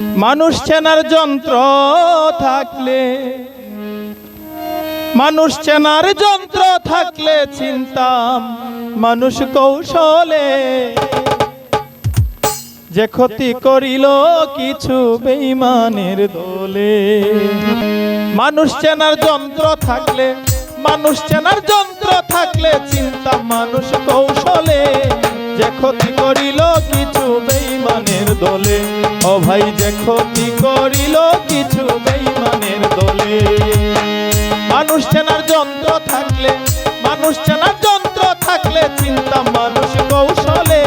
মানুষ চেনার যন্ত্র থাকলে, মানুষ চেনার যন্ত্র থাকলে চিন্তাম, মানুষ কৌশলে। যে ক্ষতি করিল কিছু বেইমানের দোলে, মানুষ চেনার যন্ত্র থাকলে, মানুষ চেনার যন্ত্র থাকলে চিন্তা মানুষ কৌশলে। যে ক্ষতি করিল কিছু বেইমানের দোলে ও ভাই যে ক্ষতি করিল কিছু বেইমানের দলে। মানুষ চেনার যন্ত্র থাকলে, মানুষ চেনার যন্ত্র থাকলে চিন্তা মানুষ কৌশলে।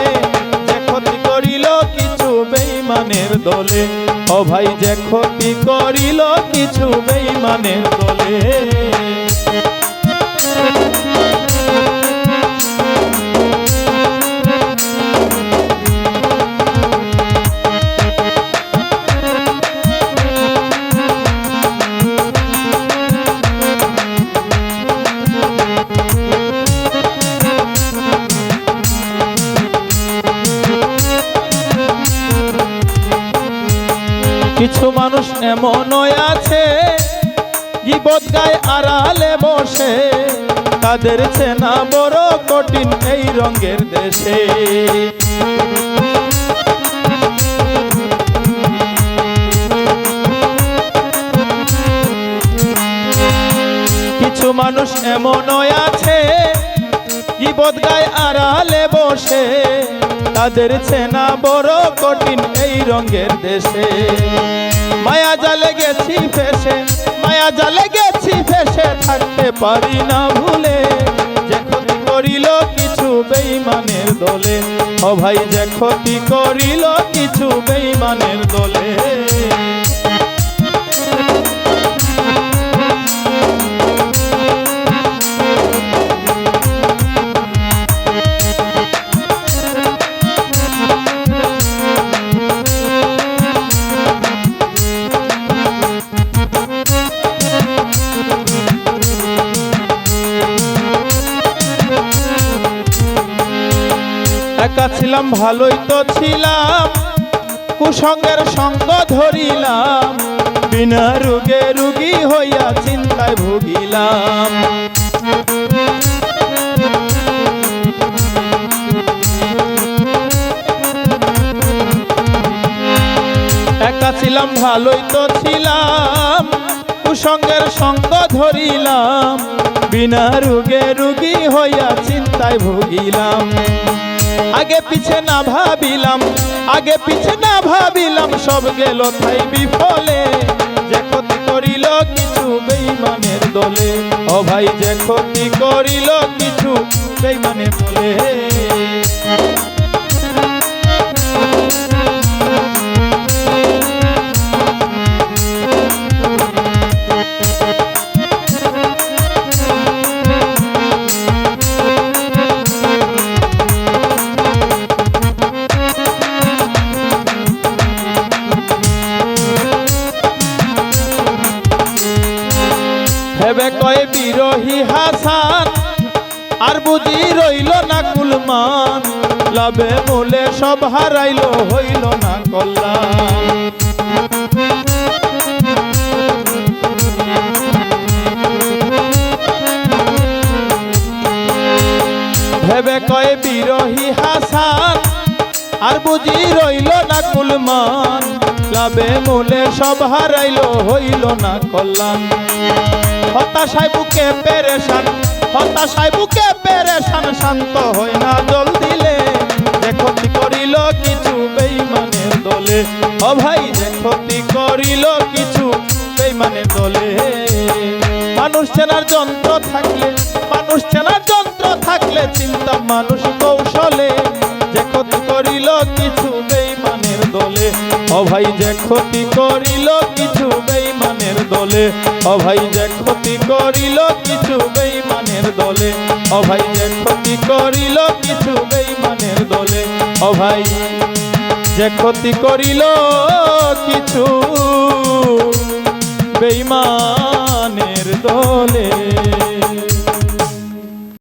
যে করিল কিছু বেইমানের দলে। ও ভাই যে ক্ষতি করিল কিছু বেইমানের দোলে। কিছু মানুষ এমনই আছে, গিবত গায়ে আড়ালে বসে। তাদের চেনা বড় কঠিন এই রঙের দেশে। কিছু মানুষ এমনই আছে, গিবত গায়ে আড়ালে বসে। তাদের চেনা বড় কঠিন এই রঙের দেশে। মায়া জালে গেছি ফেসে, মায়া জালে গেছি ফেসে, থাকতে পারি না ভুলে। যে ক্ষতি করিল কিছু বেইমানের দলে, ও ভাই যে ক্ষতি করিল কিছু বেইমানের দোলে। ছিলাম, ভালোই তো ছিলাম। কুসঙ্গের সঙ্গ ধরিলাম। বিনা রোগে রুগী হইয়া চিন্তায় ভুগিলাম। একা ছিলাম, ভালোই তো ছিলাম। কুসঙ্গের সঙ্গ ধরিলাম। বিনা রোগে রুগী হইয়া চিন্তায় ভুগিলাম। আগে পিছে না ভাবিলাম, আগে পিছে না ভাবিলাম, সব গেল তাই বিফলে। যে ক্ষতি করিল কিছু বেইমানের দলে। ও ভাই, যে ক্ষতি করিল কিছু বেইমানে বলে ভেবে কয়ে, বিরোহী হাসান, আর বুঝি রইল না কুলমান লাভে মূলে সব হারাইল, হইল না কল্যাণ। ভেবে কয়ে, বিরোহী হাসান, আর বুঝি রইল না কুলমান লাভে মূলে সব হারাইল, হইল না কল্যাণ। হতাশায় বুকে পেরেশান, হতাশায় বুকে পেরেশান, শান্ত হয় না জল দিলে। যে ক্ষতি করিল কিছু বেইমানের দলে। ও ভাই যে ক্ষতি করিল কিছু বেইমানের দলে। মানুষ চেনার যন্ত্র থাকলে, মানুষ চেনার যন্ত্র থাকলে চিন্তা মানুষ কৌশলে। ও ভাই যে ক্ষতি করিল, কিছু বেইমানের দলে। ও ভাই যে ক্ষতি করিল, কিছু বেইমানের দলে। ও ভাই যে ক্ষতি করিল, কিছু বেইমানের দলে। ও ভাই যে ক্ষতি করিল, কিছু বেইমানের দলে।